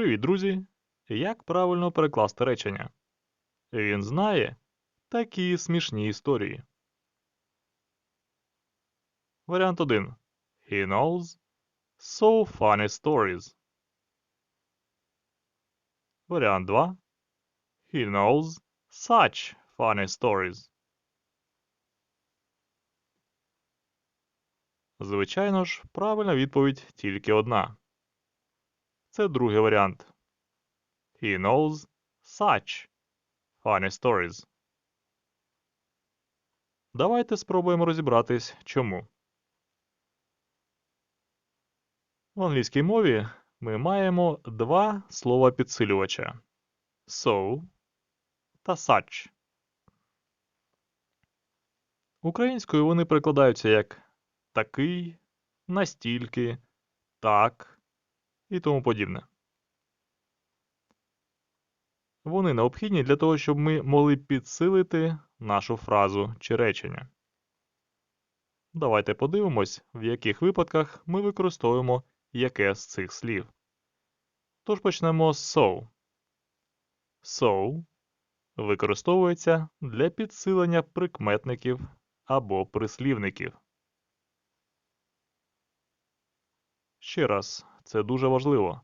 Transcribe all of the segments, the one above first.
Привіт, друзі! Як правильно перекласти речення? Він знає такі смішні історії. Варіант 1. He knows so funny stories. Варіант 2. He knows such funny stories. Звичайно ж, правильна відповідь тільки одна. Це другий варіант. He knows such funny stories. Давайте спробуємо розібратись, чому. В англійській мові ми маємо два слова підсилювача so та such. Українською вони перекладаються як такий, настільки, так і тому подібне. Вони необхідні для того, щоб ми могли підсилити нашу фразу чи речення. Давайте подивимось, в яких випадках ми використовуємо яке з цих слів. Тож почнемо з so. So використовується для підсилення прикметників або прислівників. Ще раз, це дуже важливо.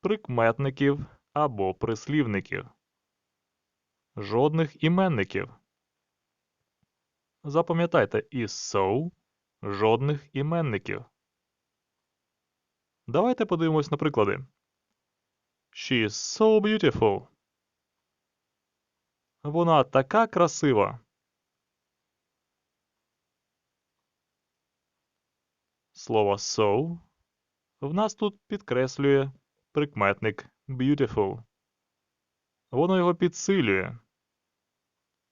Прикметників або прислівників. Жодних іменників. Запам'ятайте із so жодних іменників. Давайте подивимось на приклади. She is so beautiful. Вона така красива. Слово so в нас тут підкреслює прикметник beautiful. Воно його підсилює.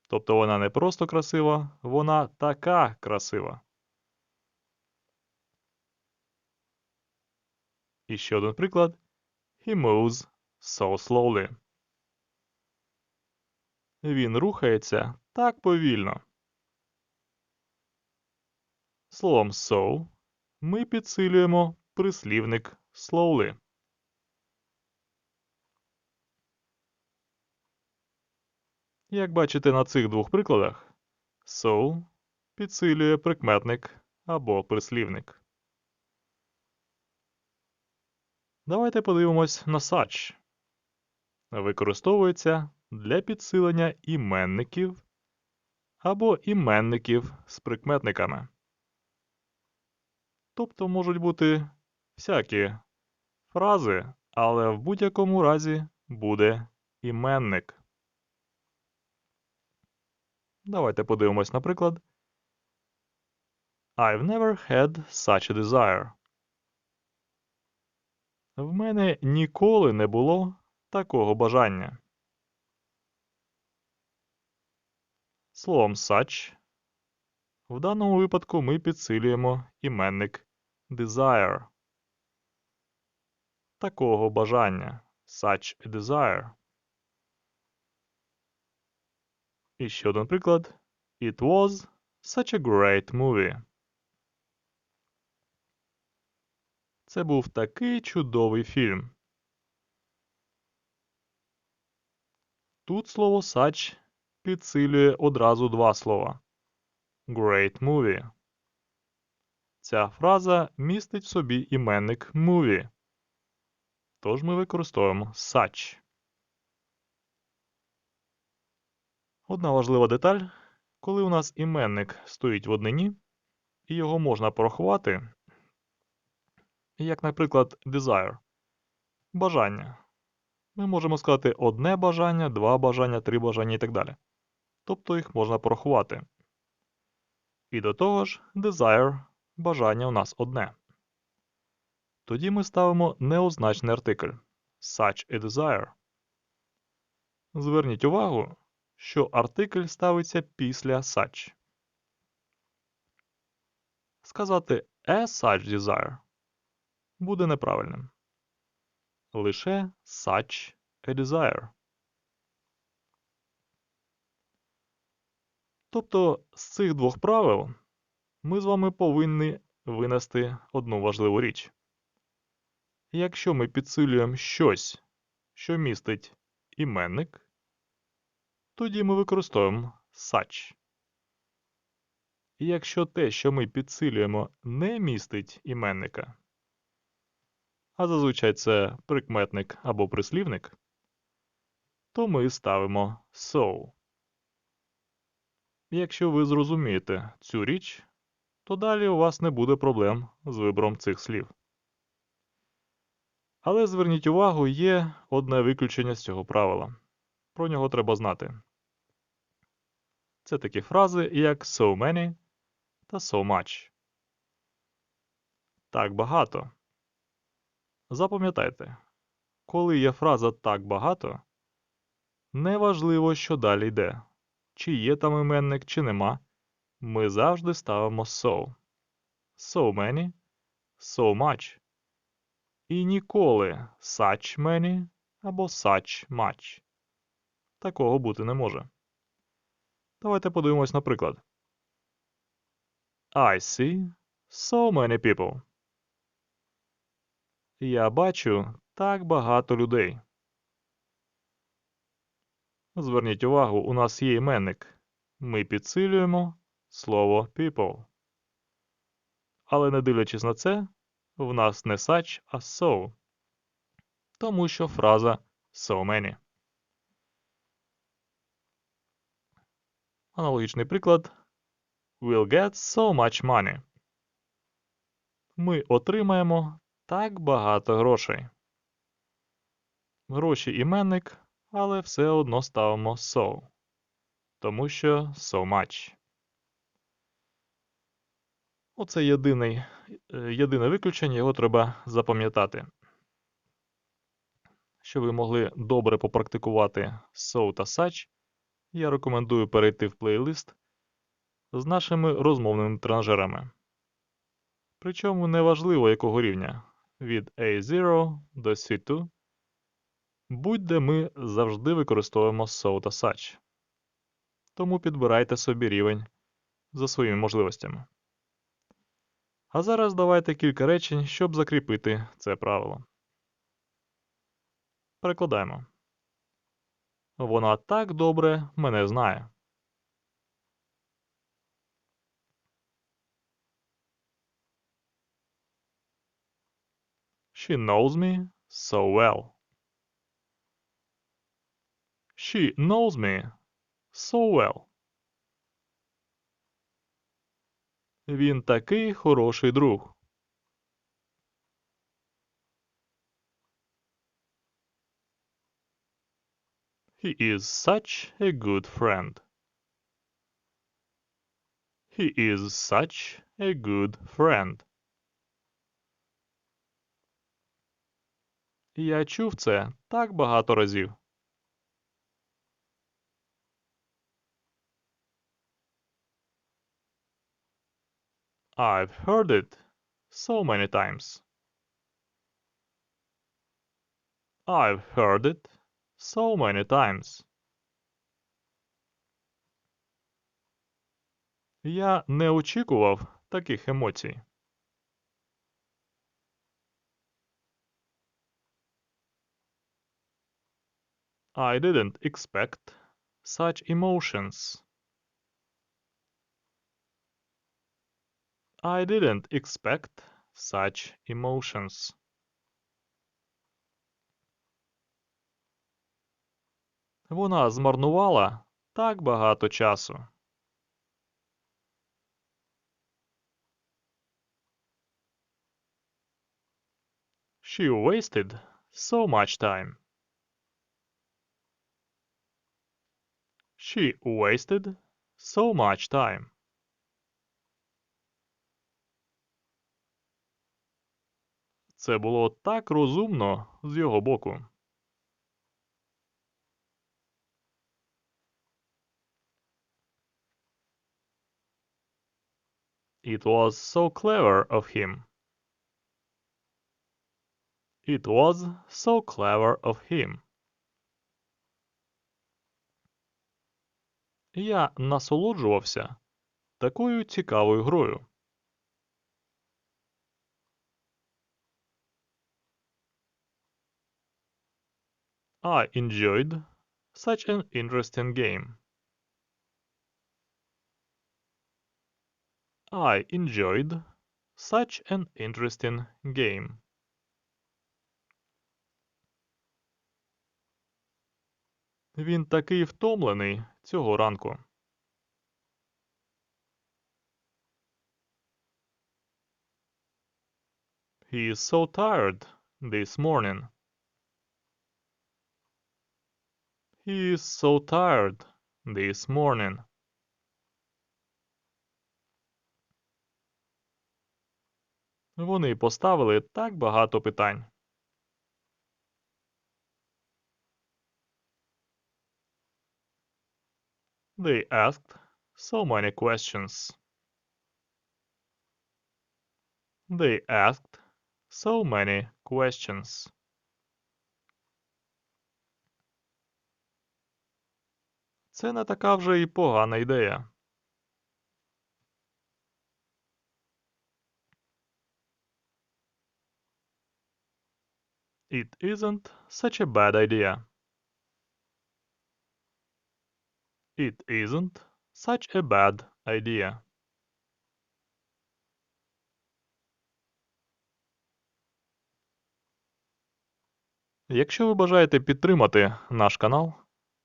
Тобто вона не просто красива, вона така красива. І ще один приклад. He moves so slowly. Він рухається так повільно. Словом so ми підсилюємо прислівник slowly. Як бачите на цих двох прикладах, so підсилює прикметник або прислівник. Давайте подивимось на such. Використовується для підсилення іменників або іменників з прикметниками. Тобто можуть бути всякі фрази, але в будь-якому разі буде іменник. Давайте подивимось, наприклад. I've never had such a desire. В мене ніколи не було такого бажання. Словом such в даному випадку ми підсилюємо іменник desire. Такого бажання. Such a desire. І ще один приклад. It was such a great movie. Це був такий чудовий фільм. Тут слово such підсилює одразу два слова. Great movie. Ця фраза містить в собі іменник movie. Тож ми використовуємо such. Одна важлива деталь, коли у нас іменник стоїть в однині, і його можна порахувати, як, наприклад, desire бажання. Ми можемо сказати одне бажання, два бажання, три бажання і так далі. Тобто їх можна порахувати. І до того ж, desire бажання у нас одне. Тоді ми ставимо неозначний артикль such a desire. Зверніть увагу, що артикль ставиться після such. Сказати a such desire буде неправильним. Лише such a desire. Тобто з цих двох правил ми з вами повинні винести одну важливу річ. Якщо ми підсилюємо щось, що містить іменник, тоді ми використовуємо such. І якщо те, що ми підсилюємо, не містить іменника, а зазвичай це прикметник або прислівник, то ми ставимо so. Якщо ви зрозумієте цю річ, то далі у вас не буде проблем з вибором цих слів. Але зверніть увагу, є одне виключення з цього правила. Про нього треба знати. Це такі фрази, як so many та so much. Так багато. Запам'ятайте, коли є фраза так багато, неважливо, що далі йде. Чи є там іменник, чи нема. Ми завжди ставимо so. So many, so much. І ніколи such many або such much. Такого бути не може. Давайте подивимось на приклад. I see so many people. Я бачу так багато людей. Зверніть увагу, у нас є іменник. Ми підсилюємо слово people. Але не дивлячись на це, в нас не such, а so. Тому що фраза so many. Аналогічний приклад. We'll get so much money. Ми отримаємо так багато грошей. Гроші іменник, але все одно ставимо so. Тому що so much. Оце єдиний, е, єдине виключення, його треба запам'ятати. Щоб ви могли добре попрактикувати so та such, я рекомендую перейти в плейлист з нашими розмовними тренажерами. Причому неважливо якого рівня від A0 до C2. Будь-де ми завжди використовуємо so та such. Тому підбирайте собі рівень за своїми можливостями. А зараз давайте кілька речень, щоб закріпити це правило. Перекладаємо. Вона так добре мене знає. She knows me so well. She knows me so well. Він такий хороший друг. He is such a good friend. He is such a good friend. Я чув це так багато разів. I've heard it so many times. I've heard it so many times. Я не очікував таких емоцій. I didn't expect such emotions. I didn't expect such emotions. Вона змарнувала так багато часу. She wasted so much time. She wasted so much time. Це було так розумно з його боку. It was so clever of him. It was so clever of him. Я насолоджувався такою цікавою грою. I enjoyed such an interesting game. I enjoyed such an interesting game. Він такий втомлений цього ранку. He is so tired this morning. He is so tired this morning. Вони поставили так багато питань. They asked so many questions. They asked so many questions. Це не така вже й погана ідея. It isn't such a bad idea. It isn't such a bad idea. Якщо ви бажаєте підтримати наш канал,